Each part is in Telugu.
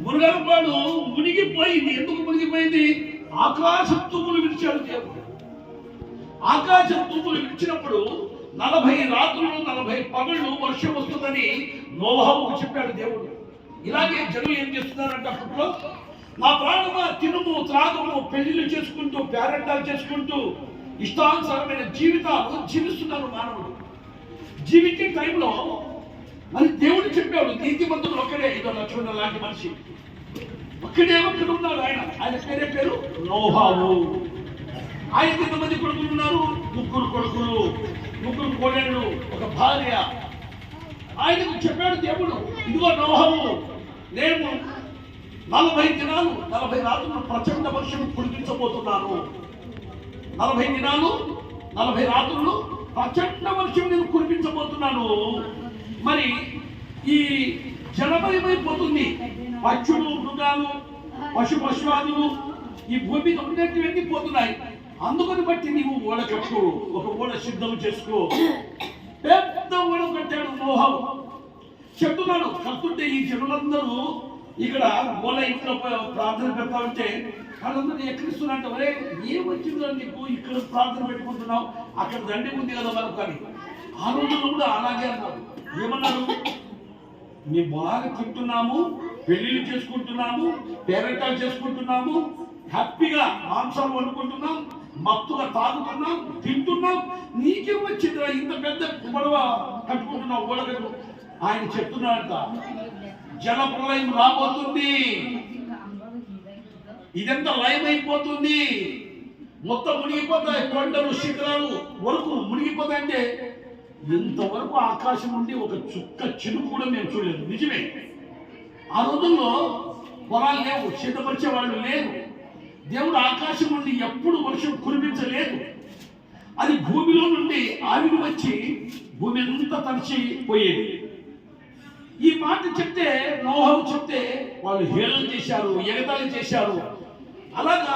మునగలపాడు మునిగిపోయింది ఎందుకు మునిగిపోయింది? ఆకాశ తుమ్ములు విడిచాడు దేవుడు. ఆకాశ తుమ్ములు విడిచినప్పుడు నలభై రాత్రులు నలభై పగళ్ళు వర్షం వస్తుందని నోహావుకు చెప్పాడు దేవుడు. ఇలాగే జనులు ఏం చేస్తున్నారంటే అప్పట్లో నా ప్రాణమా తినుము త్రాగము పెళ్ళిళ్ళు చేసుకుంటూ పేరెంటాలు చేసుకుంటూ ఇష్టానుసారమైన జీవితాలు జీవిస్తున్నారు మానవుడు. జీవించే టైంలో మరి దేవుడు చెప్పాడు నీతిమంతుడు ఒక్కడే. ఇదో లక్ష్మణ లాంటి మనిషి. ఒక్కడే ఒక్కడు ఉన్నాడు ఆయన. ఆయన పేరే పేరు నోహావు. ఆయన ఎంతమంది కొడుకులు ఉన్నారు? ముగ్గురు కొడుకులు. ముగ్గురు కోడళ్ళు ఒక భార్య. ఆయనకు చెప్పాడు దేవుడు ఇదిగో నోహము నేను నలభై దినాలు నలభై రాత్రులు ప్రచండ వర్షం కురిపించబోతున్నాను. నలభై దినాలు నలభై రాత్రులు ప్రచండ వర్షం నేను కురిపించబోతున్నాను. మరి ఈ జలమయమైపోతుంది పక్షులు మృగాలు పశు పశువాదులు ఈ భూమి మీద ఉన్నటువంటి పోతున్నాయి. అందుకని బట్టి నీవు ఓడ కట్టు ఒక ఓడ సిద్ధం చేసుకో. పెద్ద ఓడ కట్టాడు మోహం. చెప్తున్నాడు కట్టుంటే ఈ జనులందరూ ఇక్కడ మూల ఇంట్లో ప్రార్థన పెడతా ఉంటే వాళ్ళందరూ ఎక్కడిస్తున్నట్టు ఒరే ఏం వచ్చిందో నీకు? ఇక్కడ ప్రార్థన పెట్టుకుంటున్నావు. అక్కడ దండి ఉంది కదా మనకు కానీ ఆ రోజుల్లో కూడా అలాగే అన్నారు. ఏమన్నారు? మేము బాగా తింటున్నాము పెళ్ళిళ్ళు చేసుకుంటున్నాము పేరెంటాలు చేసుకుంటున్నాము హ్యాపీగా మాంసాలు వండుకుంటున్నాం మత్తుగా తాగుతున్నాం తింటున్నాం. నీకేం వచ్చిందిరా? ఇంత పెద్ద గొడవ కట్టుకుంటున్నావు గొడవలు ఆయన చెప్తున్నాడంట జల ప్రళయం రాబోతుంది. ఇదంతా లయం అయిపోతుంది మొత్తం మునిగిపోతాయి కొండలు శిఖరాలు వరకు మునిగిపోతాయంటే ఇంతవరకు ఆకాశం ఉండి ఒక చుక్క చినుకు కూడా మేము చూడలేదు. నిజమే. ఆ రోజుల్లో పొలాలు లేవు సిద్ధపరిచే వాళ్ళు లేరు. దేవుడు ఆకాశం నుండి ఎప్పుడు వర్షం కురిపించలేదు. అది భూమిలో నుండి ఆవిరి వచ్చి భూమి అంతా తడిచి పోయేది. ఈ మాట చెప్తే నోహం చెప్తే వాళ్ళు హేళన చేశారు ఎగతాళి చేశారు. అలాగా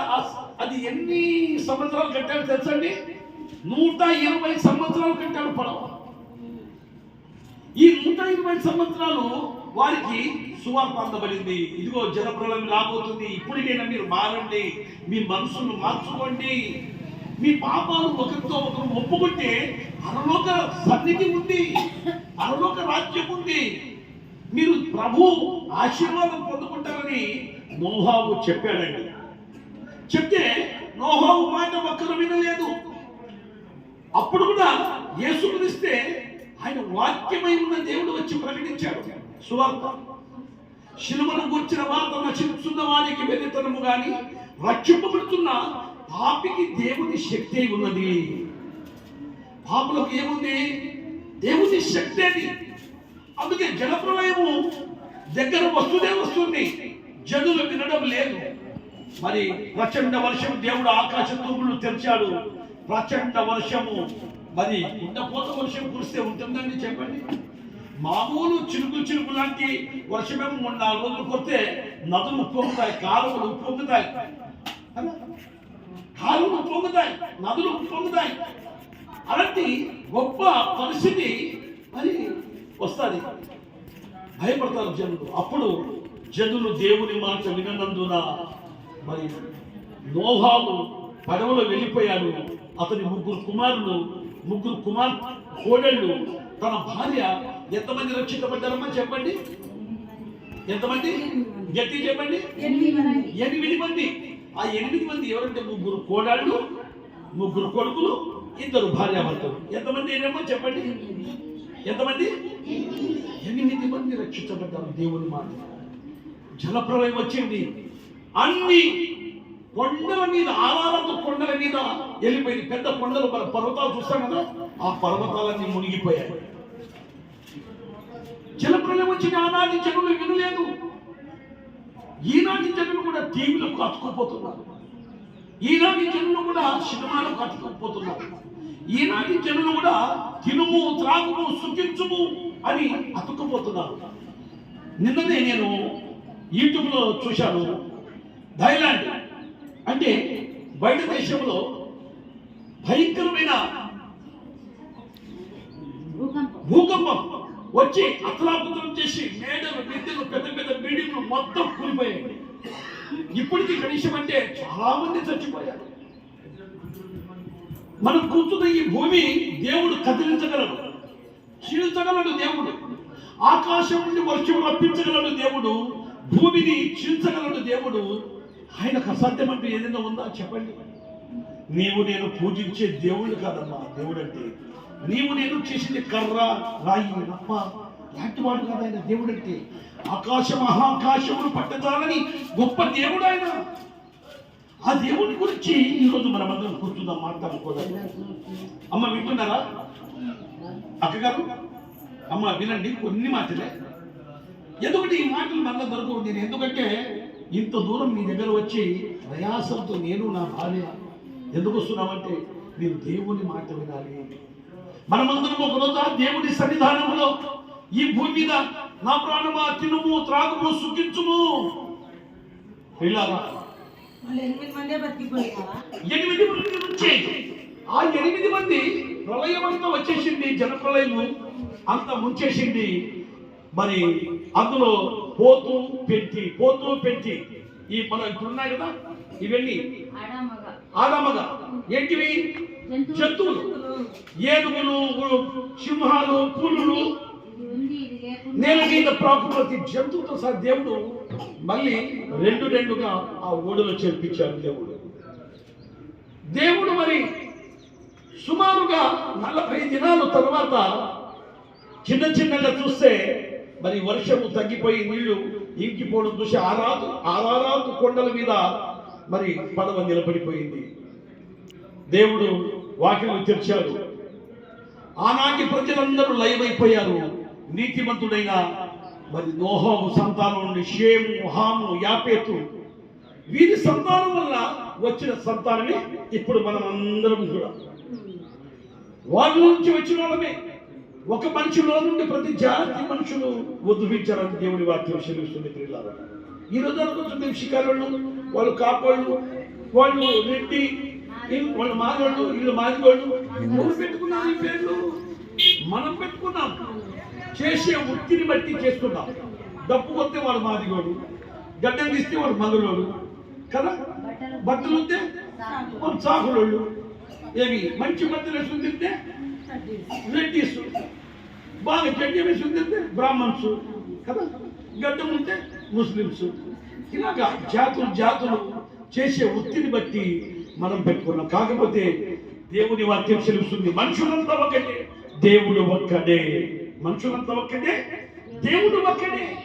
అది ఎన్ని సంవత్సరాలు కట్టారు తెలుసండి నూట ఇరవై సంవత్సరాలు కట్టారు పడవ ఈ నూట ఇరవై సంవత్సరాలు వారికి సువార్త అందబడింది. ఇదిగో జలప్రలయం రాబోతుంది. ఇప్పటికైనా మీరు మారండి. మీ మనసును మార్చుకోండి. మీ పాపాలు ఒకరితో ఒకరు ఒప్పుకుంటే అరలోక సన్నిధి ఉంది. అరలోక రాజ్యం ఉంది. మీరు ప్రభు ఆశీర్వాదం పొందుకుంటారని నోహావు చెప్పాడండి. చెప్తే నోహావు మాట ఒక్కరు వినలేదు. అప్పుడు కూడా యేసు వాక్యమై ఉన్న దేవుడు వచ్చి ప్రకటించాడు. సువార్త. శిలువను గుర్చిన వార్త నశిస్తున్న వారికి వెరితనము గాని రక్షింపబడుతున్న పాపికి దేవుని శక్తి ఉన్నది. పాపులకు ఏముంది? దేవుని శక్తి అది. అందుకే జలప్రలయము దగ్గర వస్తూనే వస్తుంది. జనులు వినడం లేదు. మరి ప్రచండ వర్షం దేవుడు ఆకాశ తూములు తెరిచాడు. ప్రచండ వర్షము మరి ఉండపోత వర్షం కురిస్తే ఉంటుందండి చెప్పండి. మామూలు చిరుకు చిరుకు లాంటి వర్షమేమో మూడు నాలుగు రోజులు కొడితే నదులు ఉప్పొంగుతాయి కాలువలు ఉప్పొంగుతాయి. కాలువలు ఉప్పొంగుతాయి నదులు ఉప్పొంగుతాయి. అలాంటి గొప్ప పరిస్థితి మరి వస్తుంది. భయపడతారు జనులు. అప్పుడు జనులు దేవుని మాట విననందున మరి నోహాము పడవలో వెళ్ళిపోయాడు. అతని ముగ్గురు కుమారులు ముగ్గురు కుమార్ కోడళ్ళు తన భార్య ఎంతమంది రక్షించబడ్డారమ్మా చెప్పండి? ఎంతమంది? గట్టి చెప్పండి. ఎనిమిది మంది. ఆ ఎనిమిది మంది ఎవరంటే ముగ్గురు కోడళ్ళు ముగ్గురు కొడుకులు ఇద్దరు భార్యాభర్తలు. ఎంతమంది ఏమో చెప్పండి? ఎంతమంది? ఎనిమిది మంది రక్షించబడ్డారు దేవుని మాట జలప్రలయం వచ్చింది. అన్ని కొండల మీద ఆవాలతో కొండల మీద వెళ్ళిపోయింది. పెద్ద కొండలు మన పర్వతాలు చూస్తాం కదా ఆ పర్వతాలన్నీ మునిగిపోయాయి. జలప్రలయం వచ్చిన ఆనాటి జనులు వినలేదు. ఈనాటి జనులు కూడా టీవీలకు అతుక్కుపోతున్నారు ఈనాటి జనులు కూడా సినిమాలకు అతుక్కుపోతున్నారు ఈనాటి జనులు కూడా తినుము త్రాగుము సుఖించుము అని అతుక్కుపోతున్నారు. నిన్ననే నేను యూట్యూబ్లో చూశాను. థైలాండ్ అంటే బయట దేశంలో భయంకరమైన భూకంపం వచ్చి అతలాపుతలం చేసి మేడలు నిద్రలు పెద్ద పెద్ద బిల్డింగ్లు మొత్తం కూలిపోయాయి. ఇప్పటికీ కనీసం అంటే చాలా మంది చచ్చిపోయారు. మనం కూర్చున్న ఈ భూమి దేవుడు కదిలించగలడు. క్షీణించగలడు దేవుడు. ఆకాశం నుండి వర్షం రప్పించగలడు దేవుడు. భూమిని క్షీణించగలడు దేవుడు. ఆయనకు అసాధ్యం అంటే ఏదైనా ఉందా? చెప్పండి. నీవు నేను పూజించే దేవుడు కాదమ్మా. దేవుడు అంటే నీవు నేను చేసింది కర్ర రాయి నప్ప లాంటి వాడు కాదు ఆయన. దేవుడు అంటే ఆకాశ మహాకాశమును పట్టదాలని గొప్ప దేవుడు ఆయన. ఆ దేవుని గురించి ఈరోజు మనమందరం కూర్చుందాం మాట్లాడుకోదాం. అమ్మ వింటున్నారా? అక్కగారు? అమ్మ వినండి కొన్ని మాటలే. ఎందుకంటే ఈ మాటలు మళ్ళీ దొరకవు. నేను ఎందుకంటే ఇంత దూరం మీ దగ్గర వచ్చి ప్రయాసంతో నేను నా భార్య ఎందుకు వస్తున్నామంటే నేను దేవుని మాట వినాలి. మనమందరం ఒక రోజు ఆ దేవుని సన్నిధానంలో ఈ భూమి మీద నా ప్రాణమా తినుము త్రాగుము సుఖించుము. ఎనిమిది మంది నుంచి ఆ ఎనిమిది మంది ప్రళయం అంతా వచ్చేసింది జనప్రలయము అంతా ముంచేసింది. మరి అందులో పోతూ పెట్టి పోతూ పెట్టి. ఈ మన ఇప్పుడు ఉన్నాయి కదా ఇవన్నీ ఆడామగ. ఏంటివి? జంతువులు. ఏనుగులు సింహాలు పులులు. నేల మీద ప్రాకుపతి జంతువుతో సహా దేవుడు మళ్ళీ రెండు రెండుగా ఆ ఓడలో చేర్పించాడు దేవుడు. దేవుడు మరి సుమారుగా నలభై దినాల తర్వాత చిన్న చిన్నగా చూస్తే మరి వర్షము తగ్గిపోయి నీళ్ళు ఇంకిపోవడం చూసి ఆరాదు ఆరారాదు కొండల మీద మరి పడవ నిలబడిపోయింది. దేవుడు వాకిలు తెరిచాడు ఆనాటి ప్రజలందరూ లయమైపోయారు. నీతిమంతుడైన మరి నోహము సంతానం నుండి షేము హాము యాపేతు వీరి సంతానం వల్ల వచ్చిన సంతానమే ఇప్పుడు మనం అందరం కూడా. వాళ్ళ నుంచి వచ్చిన వాళ్ళమే. ఒక మనిషిలో నుండి ప్రతి జాతి మనుషులు ఉద్భవించారని దేవుని వాక్యం సెలవుస్తుంది పిల్లలు ఈ రోజు అనుకుంటుంది షికారోళ్ళు వాళ్ళు కాపోళ్ళు వాళ్ళు రెడ్డి వీళ్ళు- వాళ్ళు మాదోళ్ళు వీళ్ళు మాదిగోళ్ళు ఎవరు పెట్టుకున్నారు ఈ పేర్లు. మనం పెట్టుకున్నాం. చేసే వృత్తిని బట్టి చేస్తున్నాం. డప్పు కొస్తే వాడు మాదిగోడు గడ్డం తీస్తే వాడు మగలోడు కదా? బట్టలు ఉంటే వాడు చాకులోళ్ళు ఏమి? మంచి బట్టలు వేసుకుని తింటే రెడ్డిస్ బాగా జడ్జి వేసుకుని తింటే బ్రాహ్మణ్స్. కదా? గడ్డం ఉంటే ముస్లిమ్స్. ఇలాగా జాతులు జాతులు చేసే ఒత్తిడి బట్టి మనం పెట్టుకున్నాం. కాకపోతే దేవుని వాక్యం తెలుస్తుంది మనుషులంతా ఒకటే దేవుడు ఒక్కడే. మనుషులంతా ఒక్కటే దేవుడు ఒక్కడే.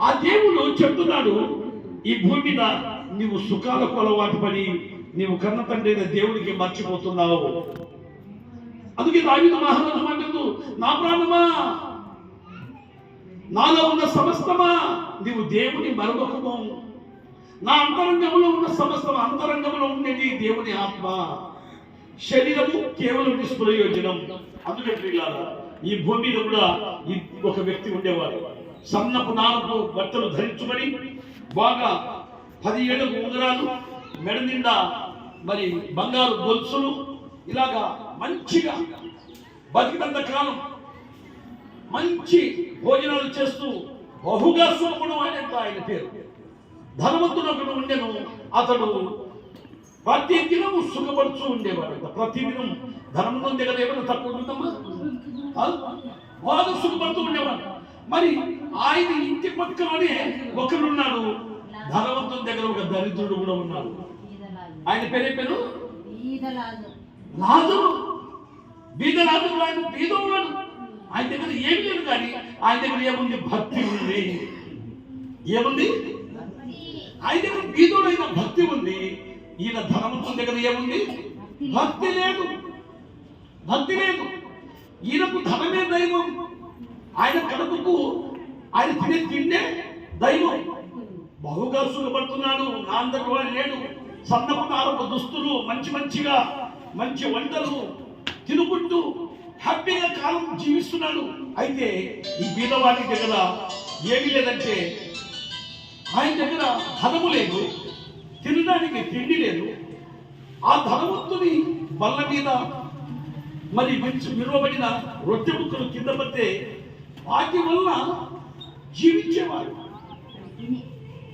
ఆ దేవుడు చెప్తున్నాడు ఈ భూమి మీద నీవు సుఖాలకు అలవాటు పడి నీవు కన్న తండ్రి దేవుడికి మర్చిపోతున్నావు. అందుకే దావిత మహారాజు అంటుంది నా ప్రాణమా? నాలో ఉన్న సమస్తమా? నీవు దేవుని మరొకము. నా అంతరంగంలో ఉన్న సమస్తం అంతరంగంలో ఉండేది దేవుని ఆత్మ. శరీరము కేవలం నిష్ప్రయోజనం అందుకే ప్రియులారా, ఈ భూమి మీద కూడా ఒక వ్యక్తి ఉండేవాడు. సన్నపు నాలుగు బట్టలు ధరించుకొని బాగా పది ఏళ్ళకు ఉంగరాలు మెడ నిండా మరి బంగారు గొలుసులు ఇలాగా మంచిగా బతికినంత కాలం మంచి భోజనాలు చేస్తూ బహుగా సోముడు అనేంత ఆయన పేరు. ధనవంతుడు ఒకడు ఉండెను. అతడు ప్రతి దినము సుఖపడుతూ ఉండేవాడు. ప్రతి దినం ధనవంతుని దగ్గర ఏమైనా తక్కువ ఉంటుందమ్మా? బాగా సుఖపడుతూ ఉండేవాడు. మరి ఆయన ఇంటి పక్కలోనే ఒకరున్నాడు ధనవంతుని దగ్గర ఒక దరిద్రుడు కూడా ఉన్నాడు. ఆయన పేరే పేరు? లాజరు. బీదరాజు ఆయన బీదవాడు. ఆయన దగ్గర ఏమి లేదు కానీ ఆయన దగ్గర ఏముంది? భక్తి ఉంది. ఏముంది? ఆయన దగ్గర బీదోడైన భక్తి ఉంది. ఈయన ధనవంతుల దగ్గర ఏముంది? భక్తి లేదు. భక్తి లేదు. ఈయనకు ధనమే దైవం. ఆయన కడుపుకు ఆయన తినే తిండే దైవం. బహుగా సుఖపడుతున్నాడు నా వాడు లేడు. సన్నపు దుస్తులు మంచి మంచిగా మంచి వంటలు తినుకుంటూ హ్యాపీగా కాలం జీవిస్తున్నాడు. అయితే ఈ బీదవాడి దగ్గర ఏమీ లేదంటే ఆయన దగ్గర ధనము లేదు తినడానికి తిండి లేదు. ఆ ధనవంతుని బల్ల మీద మరి మంచి విలువబడిన రొట్టె ముక్కలు కింద పడితే వాటి వల్ల జీవించేవాడు.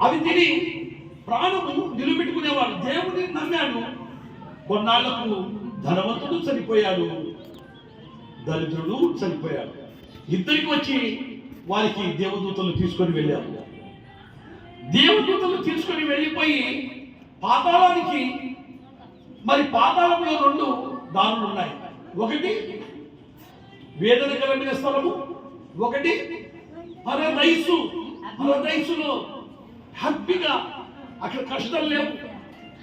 అవి తిని ప్రాణము నిలబెట్టుకునేవాడు. దేవుని నమ్మాడు. కొన్నాళ్ళకు ధనవంతుడు చనిపోయాడు. దరిద్రుడు చనిపోయాడు. ఇద్దరికి వచ్చి వారికి దేవదూతలు తీసుకొని వెళ్ళారు. దేవదూతలు తీసుకొని వెళ్ళిపోయి పాతాళానికి మరి పాతాళంలో రెండు దారులు ఉన్నాయి. ఒకటి వేదనకరమైన స్థలము ఒకటి పరదైసు పరదైసులో హ్యాపీగా అక్కడ కష్టాలు లేవు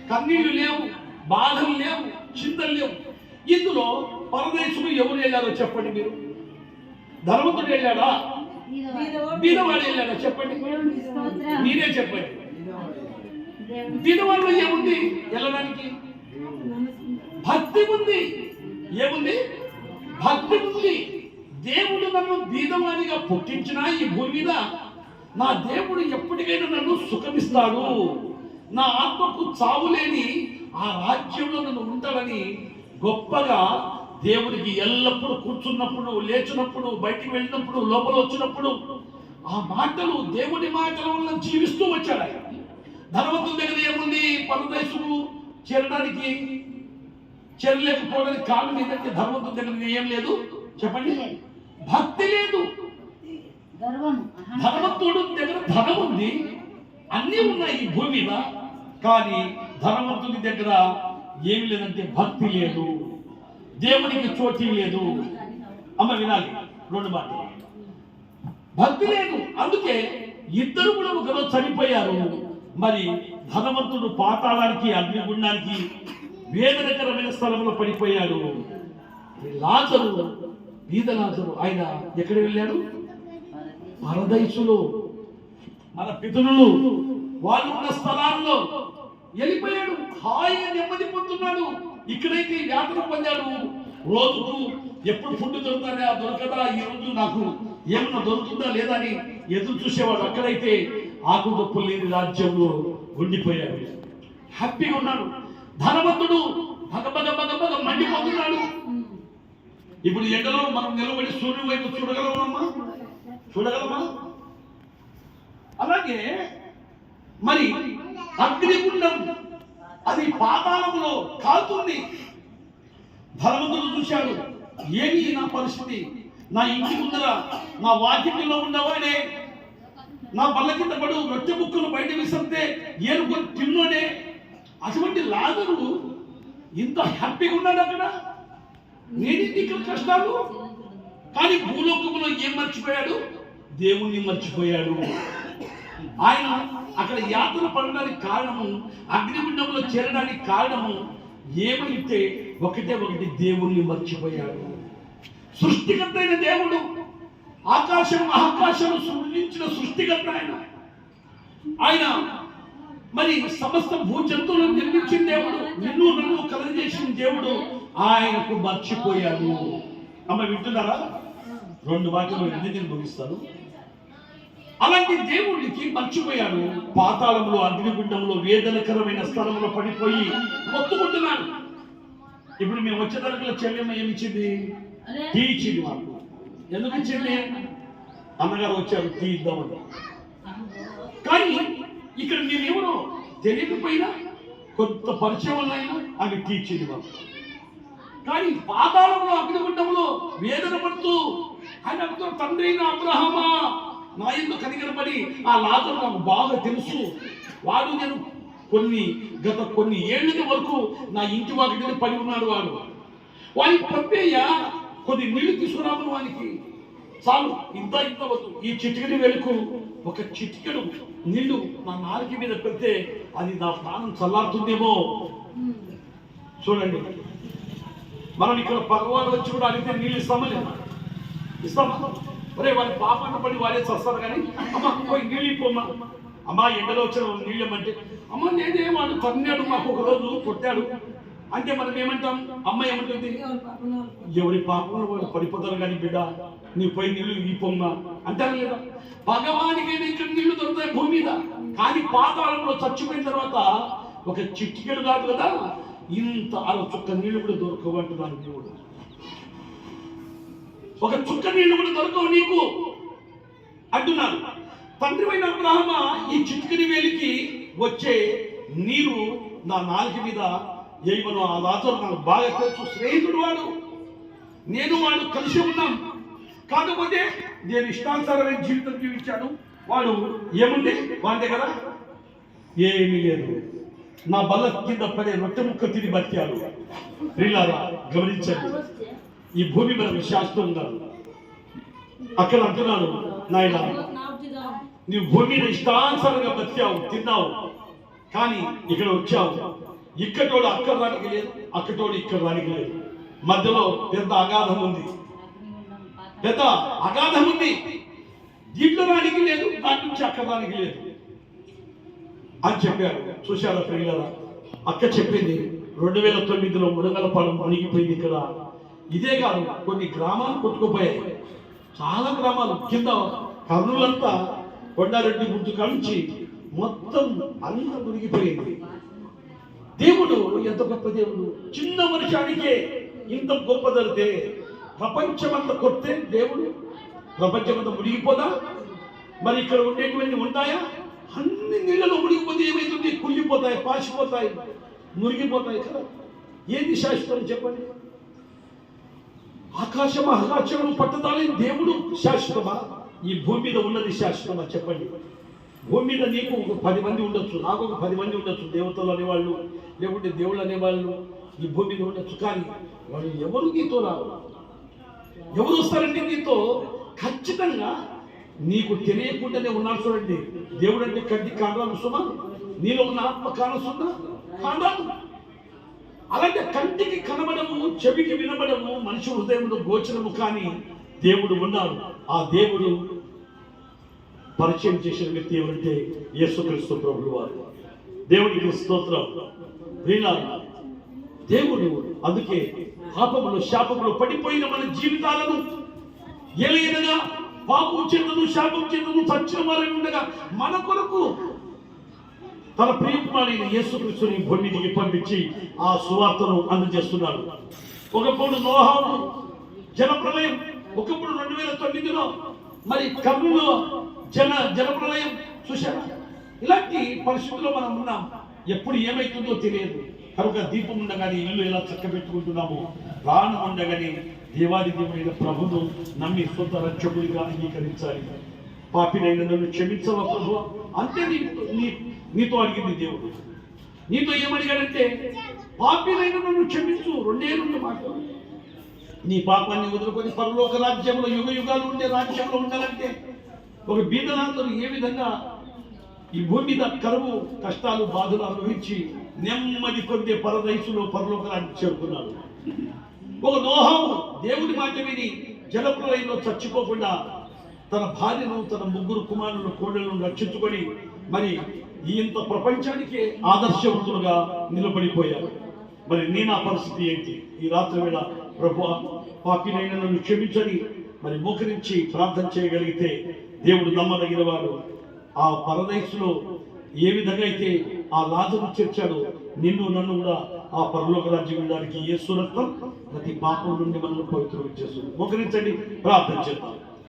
కన్నీళ్ళు లేవు బాధలు లేవు. లేవు ఇందులో పరదేశులు ఎవరు వెళ్ళారో చెప్పండి మీరు? ధనవంతుడు వెళ్ళాడా? బీదవాడు. బీదవాడు వెళ్ళాడా? చెప్పండి. మీరే చెప్పండి. బీదవాళ్ళు ఏముంది? వెళ్ళడానికి? భక్తి ఉంది. ఏముంది? భక్తి ఉంది. దేవుడు నన్ను బీదవాడిగా పుట్టించిన ఈ భూమి మీద నా దేవుడు ఎప్పటికైనా నన్ను సుఖమిస్తాడు. నా ఆత్మకు చావు లేని ఆ రాజ్యంలో నన్ను ఉంటాడని గొప్పగా దేవుడికి ఎల్లప్పుడూ కూర్చున్నప్పుడు లేచినప్పుడు బయటికి వెళ్ళినప్పుడు లోపల వచ్చినప్పుడు ఆ మాటలు దేవుడి మాటల వల్ల జీవిస్తూ వచ్చాడు ఆయన. ధనవంతుల దగ్గర ఏముంది? పరదేశము చేరడానికి చేరలేకపోవడానికి కారణం ఏంటంటే ధనవంతుల దగ్గర ఏం లేదు? చెప్పండి. భక్తి లేదు. ధనవంతుడు దగ్గర ధనం ఉంది అన్నీ ఉన్నాయి ఈ భూమి మీద. కానీ ధనవంతుడి దగ్గర ఏమి లేదంటే భక్తి లేదు. దేవునికి చోటి లేదు. అమ్మ వినాలి. రెండు మాటలు. భక్తి లేదు. అందుకే ఇద్దరు కూడా ఒకరోజు చనిపోయారు. మరి ధనవంతుడు పాతాళానికి అగ్నిగుండానికి వేదనకరమైన స్థలంలో పడిపోయాడు. లాజరు బీద లాజరు ఆయన ఎక్కడ వెళ్ళాడు? పరదైసులో మన పితరులు వాళ్ళు ఉన్న స్థలాల్లో వెళ్ళిపోయాడు. హాయిగా నెమ్మది పొందుతున్నాడు. ఇక్కడైతే యాత్ర పొందాడు. రోజుకు ఎప్పుడు ఫుడ్ దొరుకుతుందా దొరకదా? ఈ రోజు నాకు ఏమన్నా దొరుకుతుందా లేదా అని ఎదురు చూసేవాడు. అక్కడైతే ఆకుదొప్పులు లేని రాజ్యంలో ఉండిపోయాడు. హ్యాపీగా ఉన్నాడు. ధనవంతుడు. భగభగ బగ మండిపోతున్నాడు. ఇప్పుడు ఎండలో మనం నిలబడి సూర్యుడి వైపు చూడగలమమ్మా చూడగలమా? అలాగే మరి అగ్నిగుండం. అది పాతాళములో కాలుతుంది భగవంతుడు చూశాడు ఏమి నా పరిస్థితి? నా ఇంటి ముందర నా వాకిట్లో ఉన్నవాడే నా బల్ల కింద పడు రొట్టె ముక్కలు బయట విసిరితే ఏనుకొని తిన్నోడే. అటువంటి లాజరు ఇంత హ్యాపీగా ఉన్నాడు అక్కడ. నేనేంటి ఇక్కడ కష్టాలు. కానీ భూలోకంలో ఏం మర్చిపోయాడు? దేవుణ్ణి మర్చిపోయాడు. ఆయన అక్కడ యాత్ర పడడానికి కారణము అగ్నిగుండంలో చేరడానికి కారణము ఏమైతే ఒకటే ఒకటి దేవుణ్ణి మర్చిపోయాడు. సృష్టికర్త అయిన దేవుడు ఆకాశం ఆకాశం సృష్టించిన సృష్టికర్త ఆయన. ఆయన మరి సమస్త భూ జంతువులను నిర్మించిన దేవుడు నిన్ను నన్ను కలగజేసిన దేవుడు ఆయనకు మర్చిపోయాడు. అమ్మ వింటున్నారా? రెండు వాక్యాలు ఎన్ని నేను ముగిస్తాను అలాంటి దేవుడికి మర్చిపోయాడు పాతాళంలో అగ్నిగుండంలో వేదనకరమైన స్థలంలో పడిపోయి మొత్తుకుంటున్నాడు ఇప్పుడు మేము వచ్చేదానికి చెల్లెమ్మ ఏమి ఇచ్చింది టీ ఇచ్చింది మాకు. ఎందుకు ఇచ్చింది? అన్నగారు వచ్చారు టీ ఇద్దామని కానీ ఇక్కడ నేనెవరో తెలియకపోయినా కొంత పరిచయం వల్లైనా ఆమె టీ ఇచ్చింది మాకు. కానీ పాతాళంలో అగ్నిగుండంలో వేదన పడుతూ ఆయన తండ్రి అయిన అబ్రహమా? నా ఎందుకు కనికరపడి ఆ లాజరు నాకు బాగా తెలుసు. వాడు నేను కొన్ని గత కొన్ని ఏళ్ళ వరకు నా ఇంటి వాకిటిని పడి ఉన్నాడు వాడు. వాడి పంపేయ కొన్ని నీళ్ళు తీసుకురాము వానికి. చాలు ఇంత ఇంత వద్దు. ఈ చిటికెడి వెలుకు ఒక చిటికెడు నీళ్ళు నా నాలుగు మీద పెడితే అది నా ప్రాణం చల్లారుతుందేమో. చూడండి. మనం ఇక్కడ పగవాడు వచ్చి కూడా అడిగితే నీళ్ళు ఇస్తామా లేదా? ఇస్తామా? ఒరే వాడి పాపాన్ని పడి వాడే చస్తారు కానీ అమ్మ పోయి నీళ్ళు ఇప్పమ్మా అమ్మా ఎండలో వచ్చిన నీళ్ళు ఇమ్మంటే అమ్మ నేనే వాడు తన్నాడు మాకు ఒక రోజు కొట్టాడు. అంటే మనం ఏమంటాం? అమ్మ ఏమంటుంది? ఎవరి పాపంలో వాడు పడిపోతారు కానీ బిడ్డ నీ పోయి నీళ్ళు ఇప్పమ్మా అంటారు లేదా భగవానికి ఇక్కడ నీళ్ళు దొరుకుతాయి భూమి మీద. కానీ పాతాళంలో చచ్చిపోయిన తర్వాత ఒక చిట్టికెడు కాదు కదా ఇంత అలా చుక్క నీళ్ళు కూడా దొరకవు అంటున్నాను దేవుడు. ఒక చుక్క నీళ్ళు కూడా దొరకవు నీకు అంటున్నారు తండ్రివైన అబ్రహమ ఈ చిటికిని వేలికి వచ్చే నీరు నా నాలుక మీద ఏమను ఆ లాజరు నాకు బాగా తెలుసు. స్నేహితుడు వాడు. నేను వాడు కలిసి ఉన్నాం. కాకపోతే నేను ఇష్టానుసారమైన జీవితం జీవించాను. వాడు ఏముంది? వాడి దగ్గర ఏమీ లేదు. నా బల్ల కింద పడే రొట్టె ముక్క తిని బతికాడు. రీలారా గమనించండి. ఈ భూమి మీద శాస్త్రం ఉన్నారు అక్కడ అంటున్నాను నాయన నీవు భూమి మీద ఇష్టానుసారంగా బతికావు తిన్నావు. కానీ ఇక్కడ వచ్చావు. ఇక్కటోడు అక్కడ రానికి లేదు అక్కటోడు ఇక్కడ రానికి లేదు. మధ్యలో పెద్ద అగాధం ఉంది. పెద్ద అగాధం ఉంది. దీంట్లో రానికి లేదు దాని నుంచి అక్కడ రానికి లేదు. అని చెప్పారు. చూశారా ప్రియులరా? అక్క చెప్పింది రెండు వేల తొమ్మిదిలో మునగలపాలెం మునిగిపోయింది ఇక్కడ. ఇదే కాదు కొన్ని గ్రామాలు కొట్టుకుపోయాయి. చాలా గ్రామాలు కింద కర్నూలంతా కొండారెడ్డి ముందు కాంచి మొత్తం అంత మునిగిపోయింది. దేవుడు ఎంత గొప్ప దేవుడు. చిన్న మనిషానికే ఇంత గొప్ప జరిగితే ప్రపంచమంతా కొడితే దేవుడు ప్రపంచమంతా మునిగిపోదా? మరి ఇక్కడ ఉండేటువంటి ఉంటాయా? అన్ని నీళ్ళలో మునిగిపోతే ఏమైతుంది? కుళ్ళిపోతాయి పాసిపోతాయి మునిగిపోతాయి కదా. ఏది శాశ్వతం చెప్పండి? ఆకాశ ఆకాశం పట్టదాలి దేవుడు శాశ్వతమా? ఈ భూమి మీద ఉన్నది శాశ్వతమా? చెప్పండి. భూమి మీద నీకు ఒక పది మంది ఉండొచ్చు నాకు ఒక పది మంది ఉండొచ్చు దేవతలు అనేవాళ్ళు లేకుంటే దేవుళ్ళు అనేవాళ్ళు ఈ భూమి మీద ఉండొచ్చు. కానీ వాళ్ళు ఎవరు నీతో రావు ఎవరు వస్తారంటే నీతో? ఖచ్చితంగా నీకు తెలియకుండానే ఉన్నాడు చూడండి. దేవుడు అంటే కంటి కాండాలు సుమా? నీలో ఉన్న ఆత్మ కానసున్నా కాండాలు. అలాంటి కంటికి కనబడము చెవికి వినబడము మనిషి హృదయంలో గోచరము కానీ దేవుడు ఉన్నాడు ఆ దేవుడు పరిచయం చేసిన వ్యక్తి ఎవరంటే యేసుక్రీస్తు ప్రభువు వారు దేవుడికి స్తోత్రం దేవుడు అందుకే పాపములు శాపములు పడిపోయిన మన జీవితాలను ఎలయనగా పాపం చెందును శాపం చెందును చచ్చిన వారి ఉండగా మన కొరకు తన ప్రియమైన యేసుకృష్ణుని భూమి దిగి పంపించి ఆ సువార్తను అందజేస్తున్నాడు. ఒకప్పుడు నోహాము జలప్రలయం ఒకప్పుడు రెండు వేల తొమ్మిదిలో మరి కర్ణులో జన జలప్రలయం చూశారా? ఇలాంటి పరిస్థితుల్లో మనం ఉన్నాం. ఎప్పుడు ఏమైతుందో తెలియదు. కనుక దీపం ఉండగానే ఇల్లు ఎలా చక్కబెట్టుకుంటున్నాము ప్రాణం ఉండగానే దేవాది దేవుడైన ప్రభును నమ్మి సొంత రక్షకుడిగా అంగీకరించాలి. పాపినైన నన్ను క్షమించవా ప్రభు అంతే నీ నీ నీతో అడిగింది దేవుడు. నీతో ఏమడిగాడంటే పాపినైన నన్ను క్షమించు. రెండే రెండు మాటలు. నీ పాపాన్ని వదులుకొని పరలోక రాజ్యంలో యుగ యుగాలు ఉండే రాజ్యంలో ఉండాలంటే ఒక బీదనాథులు ఏ విధంగా ఈ భూమి మీద కరువు కష్టాలు బాధలు అనుభవించి నెమ్మది పొందే పరదైసులో పరలోక రాజ్యం చేరుకున్నాడు ఒక నోహం దేవుడి మాట విని జలప్రలయంలో చచ్చిపోకుండా తన భార్యను తన ముగ్గురు కుమారులను కోడలను రక్షించుకొని మరి ఇంత ప్రపంచానికే ఆదర్శవంతులుగా నిలబడిపోయారు. మరి నీ నా పరిస్థితి ఏంటి? ఈ రాత్రి వేళ ప్రభు పాపినైనా నన్ను క్షమించని మరి మోకరించి ప్రార్థన చేయగలిగితే దేవుడు నమ్మదగిన వాడు. ఆ పరదైసులో ఏ విధంగా అయితే ఆ లాజను చేర్చాడు నిన్ను నన్ను కూడా ఆ పరలోక రాజ్యం ఉండడానికి ఏ సురత్వం ప్రతి పాపం నుండి మనల్ని పవిత్రం చేస్తుంది మోకరించండి ప్రార్థన చేద్దాం.